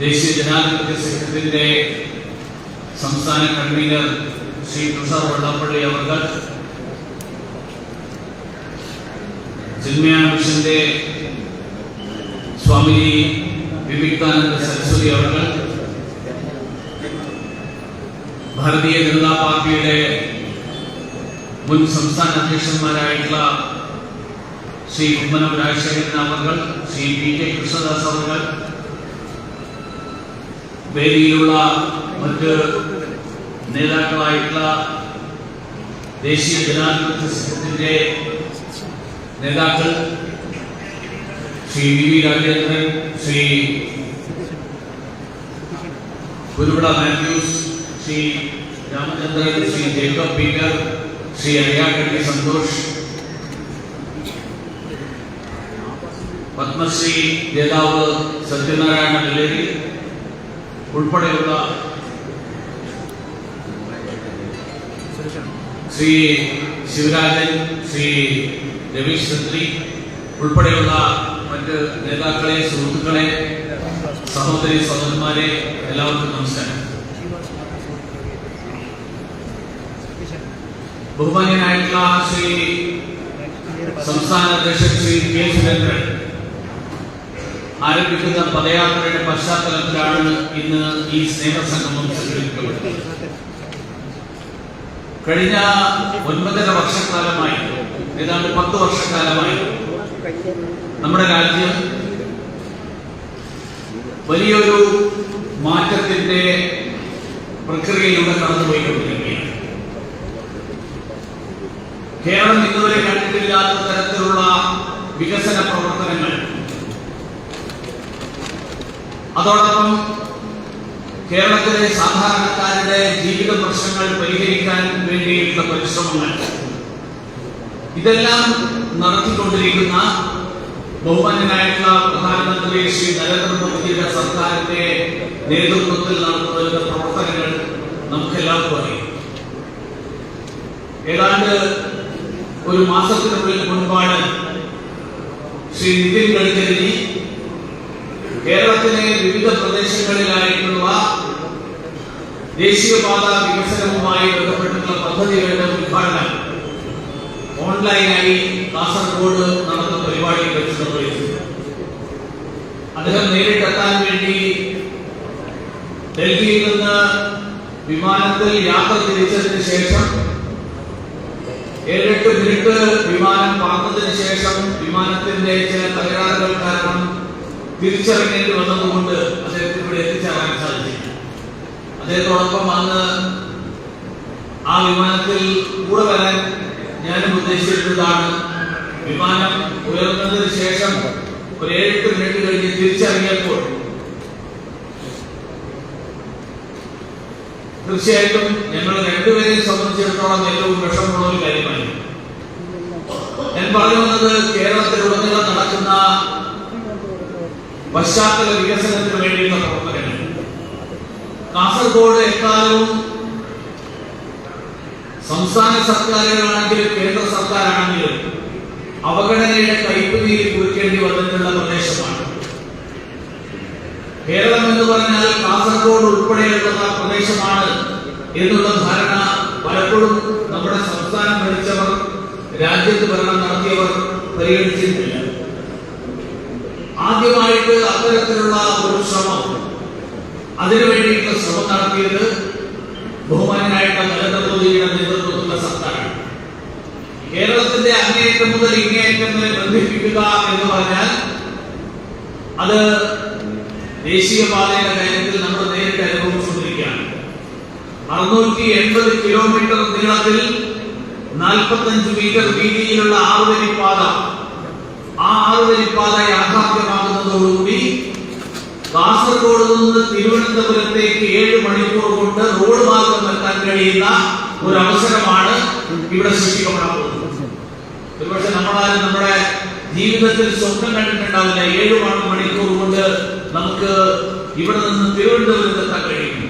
ദേശീയ ജനാധിപത്യ സഖ്യത്തിന്റെ സംസ്ഥാന കൺവീനർ ശ്രീ തുഷാർ വെള്ളാപ്പള്ളി അവർ ചിന്മയാന മിഷന്റെ സ്വാമിജി വിവേകാനന്ദ സരസ്വതി അവർ ഭാരതീയ ജനതാ പാർട്ടിയുടെ മുൻ സംസ്ഥാന അധ്യക്ഷന്മാരായിട്ടുള്ള ശ്രീ കുമ്മനം രാജശേഖരൻ അവർ ശ്രീ പി കെ കൃഷ്ണദാസ് അവർ വേദിയിലുള്ള മറ്റ് നേതാക്കളായിട്ടുള്ള ദേശീയ ജനാധിപത്യ സംഘത്തിന്റെ നേതാക്കൾ ശ്രീ വി വി രാജേന്ദ്രൻ ശ്രീ കുരുവിട മാത്യൂസ് ശ്രീ രാമചന്ദ്രൻ ശ്രീ ജേക്കബ് പീറ്റർ ശ്രീ അയ്യാക്കട്ടി സന്തോഷ് പത്മശ്രീ ജേതാവ് സത്യനാരായണ നെല്ലേരി ഉൾപ്പെടെയുള്ള ശ്രീ ശിവരാജൻ ശ്രീ രവീഷ് ചന്ദ്രി ഉൾപ്പെടെയുള്ള മറ്റ് നേതാക്കളെ സുഹൃത്തുക്കളെ സഹോദരി സഹോദരന്മാരെ എല്ലാവർക്കും നമസ്കാരം. ബഹുമാന്യനായിട്ടുള്ള ശ്രീ സംസ്ഥാന അധ്യക്ഷൻ ശ്രീ കെ സുരേന്ദ്രൻ. ആരംഭിക്കുന്ന പദയാത്രയുടെ പശ്ചാത്തലത്തിലാണ് ഇന്ന് ഈ സ്നേഹസംഗമം സംഘടിപ്പിക്കപ്പെടുന്നത്. കഴിഞ്ഞ ഒൻപതര വർഷക്കാലമായി ഏതാണ്ട് പത്ത് വർഷക്കാലമായി നമ്മുടെ രാജ്യം വലിയൊരു മാറ്റത്തിന്റെ പ്രക്രിയയിലൂടെ കടന്നുപോയിക്കൊണ്ടിരിക്കുകയാണ്. കേരളം ഇതുവരെ കണ്ടിട്ടില്ലാത്ത തരത്തിലുള്ള വികസന പ്രവർത്തനങ്ങൾ അതോടൊപ്പം കേരളത്തിലെ സാധാരണക്കാരുടെ ജീവിത പ്രശ്നങ്ങൾ പരിഹരിക്കാൻ വേണ്ടിയിട്ടുള്ള പരിശ്രമങ്ങൾ. ഇതെല്ലാം നടത്തിക്കൊണ്ടിരിക്കുന്ന ബഹുമാന്യനായിട്ടുള്ള പ്രധാനമന്ത്രി ശ്രീ നരേന്ദ്രമോദിയുടെ സർക്കാരിന്റെ നേതൃത്വത്തിൽ നടത്തുന്ന പ്രവർത്തനങ്ങൾ നമുക്കെല്ലാവർക്കും അറിയാം. ഏതാണ്ട് ഒരു മാസത്തിനുള്ളിൽ മുൻപാണ് ശ്രീ നിതിൻ ഗഡ്കരി കേരളത്തിലെ വിവിധ പ്രദേശങ്ങളിലായിട്ടുള്ള ദേശീയപാത വികസനവുമായി ബന്ധപ്പെട്ടുള്ള പദ്ധതികളുടെ ഉദ്ഘാടനം ഓൺലൈനായി കാസർഗോഡ് നടന്ന പരിപാടിയിൽ വെച്ച് നിർവഹിച്ചു. അദ്ദേഹം നേരിട്ടെത്താൻ വേണ്ടി ഡൽഹിയിൽ നിന്ന് വിമാനത്തിൽ യാത്ര തിരിച്ചതിന് ശേഷം ഏഴെട്ട് മിനിറ്റ് വിമാനം പറന്നതിന് ശേഷം വിമാനത്തിന്റെ ചില തകരാറുകൾ കാരണം തിരിച്ചിറങ്ങേണ്ടി വന്നതുകൊണ്ട് അദ്ദേഹത്തിന് ഇവിടെ എത്തിച്ചേരാൻ സാധിച്ചില്ല. അദ്ദേഹത്തോടൊപ്പം അന്ന് ആ വിമാനത്തിൽ കൂടെ വരാൻ ഞാനും ഉദ്ദേശിച്ചിട്ടുള്ളതാണ് വിമാനം ഉയർന്നതിന് ശേഷം ഒരു ഏഴെട്ട് മിനിറ്റ് കഴിഞ്ഞ് തിരിച്ചറിഞ്ഞപ്പോൾ തീർച്ചയായിട്ടും ഞങ്ങൾ രണ്ടുപേരെയും സംബന്ധിച്ചിടത്തോളം ഏറ്റവും വിഷമമുള്ള ഒരു കാര്യമായി ഞാൻ പറഞ്ഞു വന്നത് കേരളത്തിലുടനീളം നടക്കുന്ന പശ്ചാത്തല വികസനത്തിന് വേണ്ടിയുള്ള പ്രവർത്തനങ്ങൾ. കാസർഗോഡ് എക്കാലവും സംസ്ഥാന സർക്കാരുകളാണെങ്കിലും കേന്ദ്ര സർക്കാരാണെങ്കിലും അവഗണനയുടെ കൈപ്പുനീര് കുറിക്കേണ്ടി വന്നിട്ടുള്ള പ്രദേശമാണ്. കേരളം എന്ന് പറഞ്ഞാൽ കാസർഗോഡ് ഉൾപ്പെടെയുള്ള പ്രദേശമാണ് എന്നുള്ള ധാരണ പലപ്പോഴും നമ്മുടെ സംസ്ഥാനം ഭരിച്ചവർ രാജ്യത്ത് ഭരണം നടത്തിയവർ പരിഗണിച്ചിട്ടില്ല. ആദ്യമായിട്ട് അത്തരത്തിലുള്ള ഒരു ശ്രമം. അതിനു വേണ്ടിയിട്ടുള്ള ശ്രമം നടത്തിയത് ബഹുമാനായിട്ടുള്ള നരേന്ദ്രമോദിയുടെ നേതൃത്വത്തിലുള്ള സർക്കാരാണ്. കേരളത്തിന്റെ അങ്ങേയറ്റം മുതൽ ഇങ്ങേയറ്റം വരെ ബന്ധിപ്പിക്കുക എന്ന് പറഞ്ഞാൽ അത് ദേശീയപാതയുടെ കാര്യത്തിൽ നമ്മൾ നേരിട്ട് അനുഭവിച്ചുകൊണ്ടിരിക്കുകയാണ് അറുന്നൂറ്റി എൺപത് കിലോമീറ്റർ നീളത്തിൽ നാൽപ്പത്തഞ്ച് മീറ്റർ വീതിയിലുള്ള ആറുവരിപ്പാത ആ ആറുവരിപ്പാത യാഥാർത്ഥ്യമാകുന്നതോടുകൂടി കാസർഗോഡ് നിന്ന് തിരുവനന്തപുരത്തേക്ക് ഏഴ് മണിക്കൂർ കൊണ്ട് റോഡ് മാർഗം എത്താൻ കഴിയുന്ന ഒരു അവസരമാണ് ഇവിടെ സൃഷ്ടിക്കപ്പെടാൻ പോകുന്നത്. ഒരുപക്ഷെ നമ്മളാരും നമ്മുടെ ജീവിതത്തിൽ സ്വപ്നം കണ്ടിട്ടുണ്ടാവില്ല. ഏഴ് മണിക്കൂർ കൊണ്ട് നമുക്ക് ഇവിടെ നിന്ന് തിരുവനന്തപുരത്ത് എത്താൻ കഴിയും.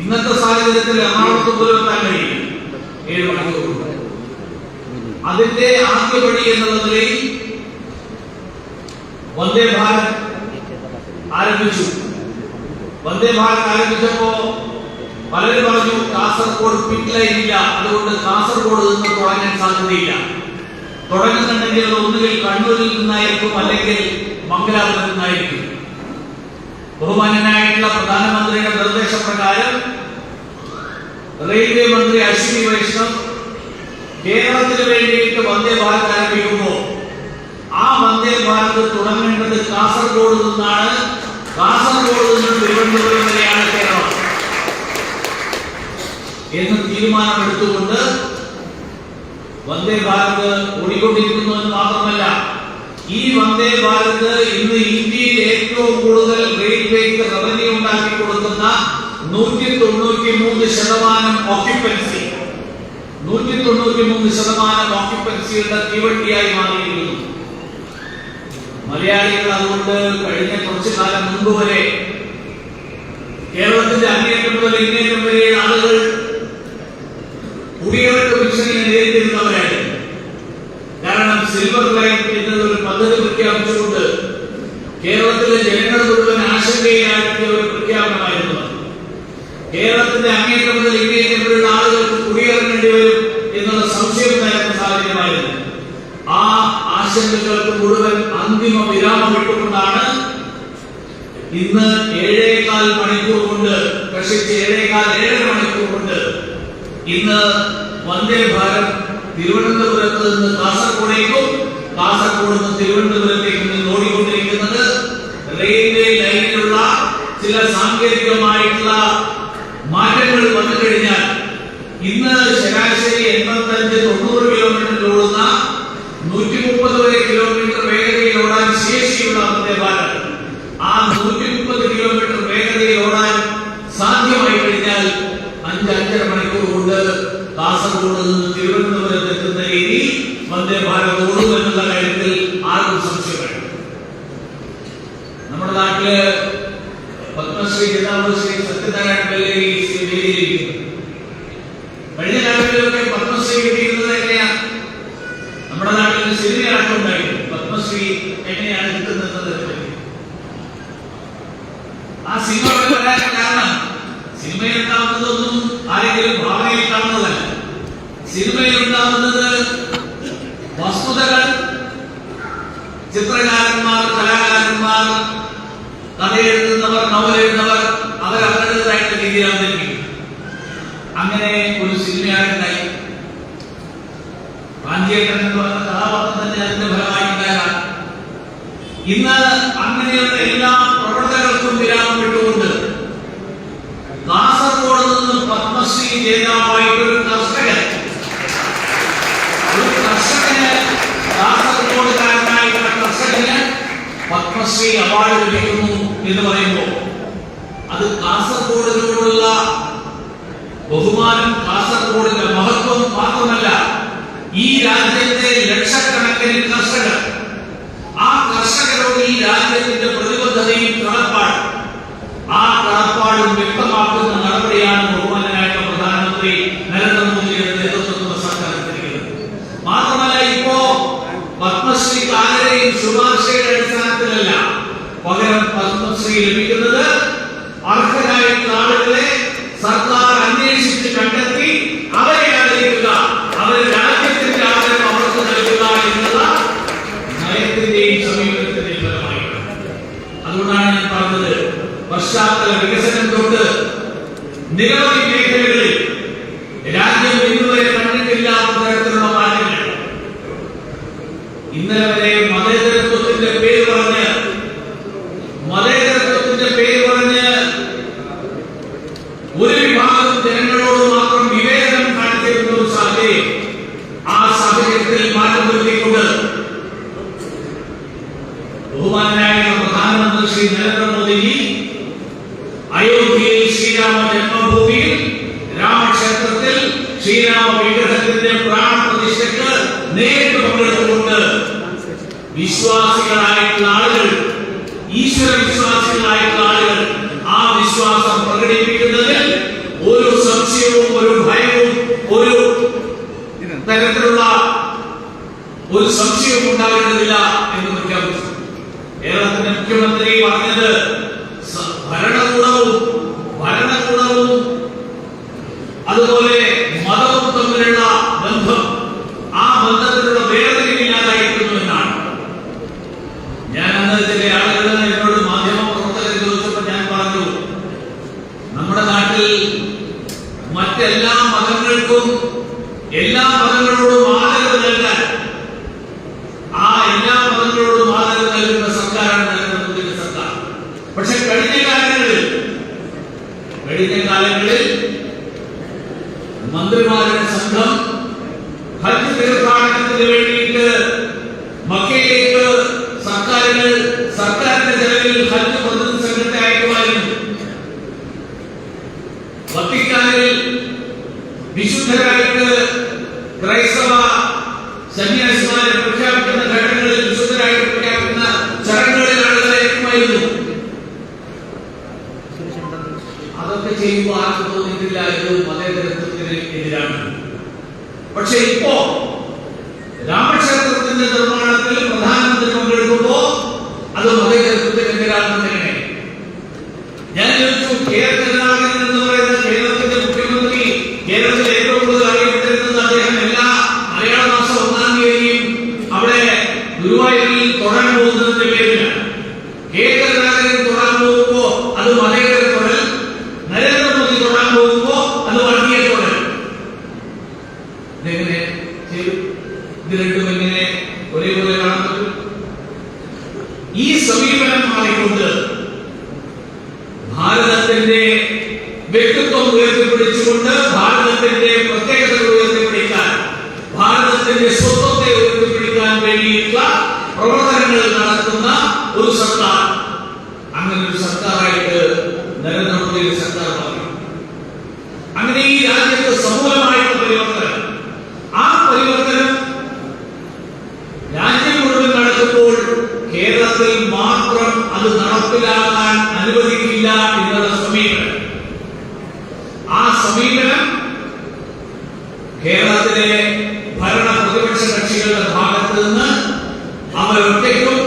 ഇന്നത്തെ സാഹചര്യത്തിൽ എറണാകുളത്ത് പോലും എത്താൻ കഴിയും. ഏഴ് മണിക്കൂർ അതിന്റെ ആദ്യപടി എന്നുള്ള നിലയിൽ വന്ദേ ഭാരത് ആരംഭിച്ചു വന്ദേ ഭാരത് ആരംഭിച്ചപ്പോ പലരും പറഞ്ഞു കാസർഗോഡ് പിറ്റ് ലൈൻ ഇല്ല അതുകൊണ്ട് കാസർഗോഡ് നിന്ന് തുടങ്ങാൻ സാധ്യതയില്ല തുടങ്ങുന്നുണ്ടെങ്കിൽ അത് ഒന്നുകിൽ കണ്ണൂരിൽ നിന്നായിരിക്കും അല്ലെങ്കിൽ മംഗലാപുരത്ത് നിന്നായിരിക്കും ബഹുമാന്യനായിട്ടുള്ള പ്രധാനമന്ത്രിയുടെ നിർദ്ദേശപ്രകാരം റെയിൽവേ മന്ത്രി അശ്വിനി വൈഷ്ണവ് കേരളത്തിന് വേണ്ടിയിട്ട് വന്ദേ ഭാരത് ആരംഭിക്കുമ്പോൾ ആ വന്ദേ ഭാരത് തുടങ്ങേണ്ടത് കാസർഗോഡ് നിന്നാണ്. കാസർഗോഡ് നിന്ന് തിരുവനന്തപുരം വരെയാണ് കേരളം. എന്ന് തീരുമാനമെടുത്തുകൊണ്ട് വന്ദേ ഭാരത് ഓടിക്കൊണ്ടിരിക്കുന്നു എന്ന് മാത്രമല്ല ഈ വന്ദേ ഭാരത് ഇന്ന് ഇന്ത്യയിൽ ഏറ്റവും കൂടുതൽ റെയിൽവേക്ക് റവന്യൂ ഉണ്ടാക്കി കൊടുക്കുന്ന നൂറ്റി തൊണ്ണൂറ്റി മൂന്ന് ശതമാനം ഓക്യുപ്പൻസി നൂറ്റി തൊണ്ണൂറ്റി മൂന്ന് ശതമാനം ഓക്യുപ്പൻസിയുടെ തീവണ്ടിയായി മാറിയിരിക്കുന്നു. മലയാളികൾ അതുകൊണ്ട് കഴിഞ്ഞ കുറച്ചു കാലം മുമ്പ് വരെ കേരളത്തിന്റെ അങ്ങേറ്റം മുതൽ ഇങ്ങേറ്റം വരെ ആളുകൾ കുടിയേറ്റ ഭീഷണിയെ നേരിട്ടിരുന്നവരായിരുന്നു കാരണം സിൽവർ ലൈൻ എന്നൊരു പദ്ധതി പ്രഖ്യാപിച്ചുകൊണ്ട് കേരളത്തിലെ ജനങ്ങൾ മുഴുവൻ ആശങ്കയിലാക്കിയ ഒരു പ്രഖ്യാപനമായിരുന്നു കേരളത്തിന്റെ അങ്ങേറ്റം മുതൽ ഇങ്ങേറ്റം വരെയുള്ള ആളുകൾക്ക് കുടിയേറേണ്ടി വരും എന്നുള്ള സംശയം നേരുന്ന സാഹചര്യമായിരുന്നു ആ ആശങ്കകൾക്ക് മുഴുവൻ അന്തിമ വിരാമം ഇട്ടുകൊണ്ടാണ് ഇന്ന് ഏഴേകാൽ മണിക്കൂർ കൊണ്ട് കഷ്ടിച്ച് ഏഴേകാൽ ഏഴര മണിക്കൂർ കൊണ്ട് ഇന്ന് വന്ദേ ഭാരത് തിരുവനന്തപുരത്ത് നിന്ന് കാസർഗോഡേക്കും കാസർഗോഡ് നിന്ന് തിരുവനന്തപുരത്തേക്കും നിന്ന് ഓടിക്കൊണ്ടിരിക്കുന്നത് റെയിൽവേ ലൈനിലുള്ള ചില സാങ്കേതികമായിട്ടുള്ള മാറ്റങ്ങൾ വന്നു കഴിഞ്ഞാൽ ഇന്ന് ശരാശരി എൺപത്തഞ്ച് തൊണ്ണൂറ് കിലോമീറ്റർ ഓടുന്ന നൂറ്റി മുപ്പത് വരെ കിലോമീറ്റർ വേഗതയിൽ ഓടാൻ ശേഷിയുള്ള വന്ദേ ഭാരത് ആ നൂറ്റി മുപ്പത് കിലോമീറ്റർ വേഗതയിൽ ഓടാൻ സാധ്യമായി കഴിഞ്ഞാൽ അഞ്ച് അഞ്ചര മണിക്കൂർ കൊണ്ട് കാസർഗോഡ് നിന്ന് തിരുവനന്തപുരത്ത് എത്തുന്ന രീതിയിൽ വന്ദേ ഭാരത് ഓടും എന്നുള്ള കാര്യത്തിൽ ആർക്കും സംശയം നമ്മുടെ നാട്ടിൽ പത്മശ്രീ ജനാബ് ശ്രീ സത്യനാരായണ പിള്ളയെ ഈ വേദിയിലിരിക്കുന്നു കഴിഞ്ഞ കാലങ്ങളിലൊക്കെ പത്മശ്രീ കിട്ടിയിരുന്നത് എങ്ങനെയാ? നമ്മുടെ നാട്ടിൽ ഒരു സിനിമ അടക്കം ഉണ്ടായിരുന്നു പത്മശ്രീ എങ്ങനെയാണ് കിട്ടുന്നത് ആ സിനിമ വരാൻ കാരണം സിനിമയിൽ ഉണ്ടാവുന്നതൊന്നും ആരെങ്കിലും ഭാവനയിൽ കാണുന്നതല്ല. സിനിമയിൽ ഉണ്ടാവുന്നത് വസ്തുതകൾ ചിത്രകാരന്മാർ കലാകാരന്മാർ കഥ എഴുതുന്നവർ പത്മശ്രീ അവാർഡ് ലഭിക്കുന്നു എന്ന് പറയുമ്പോൾ അത് കാസർഗോഡിനോടുള്ള ബഹുമാനം കാസർഗോഡിന്റെ മഹത്വം മാത്രമല്ല ഈ രാജ്യത്തെ ലക്ഷക്കണക്കിന് കർഷകർ ആ കർഷകരോട് ഈ രാജ്യത്തിന്റെ പ്രതിബദ്ധതയും കടപ്പാടും ആ കടപ്പാടും വ്യക്തമാക്കുന്ന നടപടിയാണ് ബഹുമാനായിട്ടുള്ള പ്രധാനമന്ത്രി നിരവധി മേഖലകളിൽ രാജ്യം ഇന്നുവരെ കണ്ടിട്ടില്ലാത്ത തരത്തിലുള്ള മാറ്റങ്ങൾ. ഇന്നലെ വരെ മതേതരത്വത്തിന്റെ പേര് പറഞ്ഞ് മതേതരത്വത്തിന്റെ പേര് പറഞ്ഞ് ഒരു വിഭാഗം ജനങ്ങളോട് മാത്രം വിവേചനം കാണിച്ചിരുന്ന ഒരു സാഹചര്യം ആ സാഹചര്യത്തിൽ മാറ്റം വരുത്തിക്കൊണ്ട് ബഹുമാനായ പ്രധാനമന്ത്രി ശ്രീ നരേന്ദ്രമോദിജി അയോധ്യയിൽ ശ്രീരാമ ജന്മഭൂമിയിൽ വിശ്വാസികളായിട്ടുള്ള ആളുകൾ ഈശ്വര വിശ്വാസികളായിട്ടുള്ള ആളുകൾ ആ വിശ്വാസം പ്രകടിപ്പിക്കുന്നതിൽ வெடித்த காலங்களில் வெடித்த காலங்களில் மந்திரிமாரின் சங்கம் ഒക്കെ ചെയ്യുമ്പോൾ ആർക്കും തോന്നിയിട്ടില്ല ഇത് മതേതരത്വത്തിന് എതിരാണ്. പക്ഷെ ഇപ്പോ രാമക്ഷേത്രത്തിന്റെ നിർമ്മാണത്തിൽ പ്രധാനമന്ത്രി പങ്കെടുക്കുമ്പോ അത് മതേതരത്വത്തിന് എതിരാണെന്ന് നടത്തുന്ന ഒരു സർക്കാർ. അങ്ങനെ ഒരു സർക്കാരായിട്ട് നരേന്ദ്രമോദിയുടെ സർക്കാർ പറഞ്ഞു അങ്ങനെ ഈ രാജ്യത്ത് സമൂലമായിട്ടുള്ള പരിവർത്തനം. ആ പരിവർത്തനം രാജ്യം മുഴുവൻ നടക്കുമ്പോൾ കേരളത്തിൽ മാത്രം അത് നടപ്പിലാക്കാൻ അനുവദിക്കില്ല എന്നുള്ള സമീപനം. ആ സമീപനം കേരളത്തിലെ ഭരണ പ്രതിപക്ഷ കക്ഷികളുടെ ഭാഗത്ത് നിന്ന് അവരൊറ്റയ്ക്കും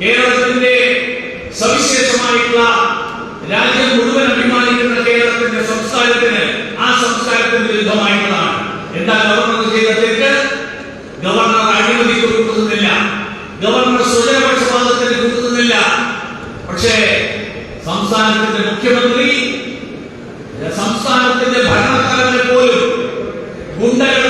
കേരളത്തിന്റെ സവിശേഷമായിട്ടുള്ള രാജ്യം മുഴുവൻ അഭിമാനിക്കുന്ന കേരളത്തിന്റെ സംസ്കാരത്തിന് ആ സംസ്കാരത്തിന് വിരുദ്ധമായിട്ടുള്ളതാണ്. എന്താ ഗവർണർ ചെയ്ത തെറ്റ് ഗവർണർ അഴിമതിക്ക് കൊടുക്കുന്നില്ല ഗവർണർ സ്വജനപക്ഷപാതത്തിന് കൊടുക്കുന്നില്ല പക്ഷേ സംസ്ഥാനത്തിന്റെ മുഖ്യമന്ത്രി സംസ്ഥാനത്തിന്റെ ഭരണത്തലവനെ പോലും ഗുണ്ടകൾ